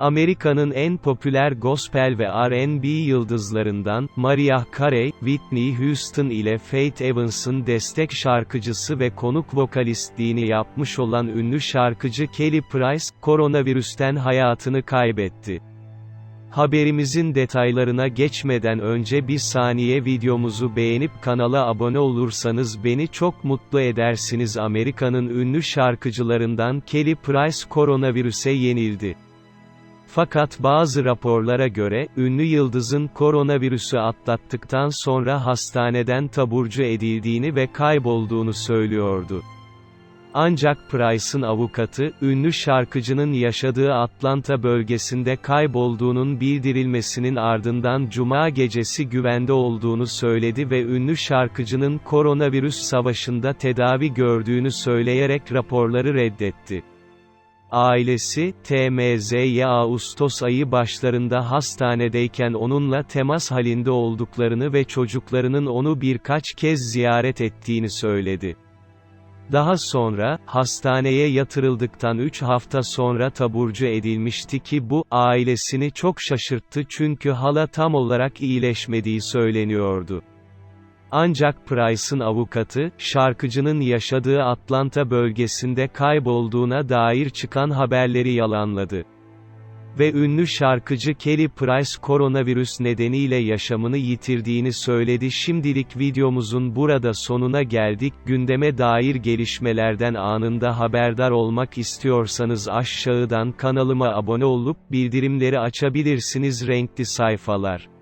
Amerika'nın en popüler gospel ve R&B yıldızlarından, Mariah Carey, Whitney Houston ile Faith Evans'ın destek şarkıcısı ve konuk vokalistliğini yapmış olan ünlü şarkıcı Kelly Price, koronavirüsten hayatını kaybetti. Haberimizin detaylarına geçmeden önce bir saniye videomuzu beğenip kanala abone olursanız beni çok mutlu edersiniz Amerika'nın ünlü şarkıcılarından Kelly Price koronavirüse yenildi. Fakat bazı raporlara göre, ünlü yıldızın koronavirüsü atlattıktan sonra hastaneden taburcu edildiğini ve kaybolduğunu söylüyordu. Ancak Price'ın avukatı, ünlü şarkıcının yaşadığı Atlanta bölgesinde kaybolduğunun bildirilmesinin ardından cuma gecesi güvende olduğunu söyledi ve ünlü şarkıcının koronavirüs savaşında tedavi gördüğünü söyleyerek raporları reddetti. Ailesi, TMZ'ye Ağustos ayı başlarında hastanedeyken onunla temas halinde olduklarını ve çocuklarının onu birkaç kez ziyaret ettiğini söyledi. Daha sonra, hastaneye yatırıldıktan 3 hafta sonra taburcu edilmişti ki bu, ailesini çok şaşırttı çünkü hala tam olarak iyileşmediği söyleniyordu. Ancak Price'ın avukatı, şarkıcının yaşadığı Atlanta bölgesinde kaybolduğuna dair çıkan haberleri yalanladı. Ve ünlü şarkıcı Kelly Price koronavirüs nedeniyle yaşamını yitirdiğini söyledi. Şimdilik videomuzun burada sonuna geldik. Gündeme dair gelişmelerden anında haberdar olmak istiyorsanız aşağıdan kanalıma abone olup bildirimleri açabilirsiniz renkli sayfalar.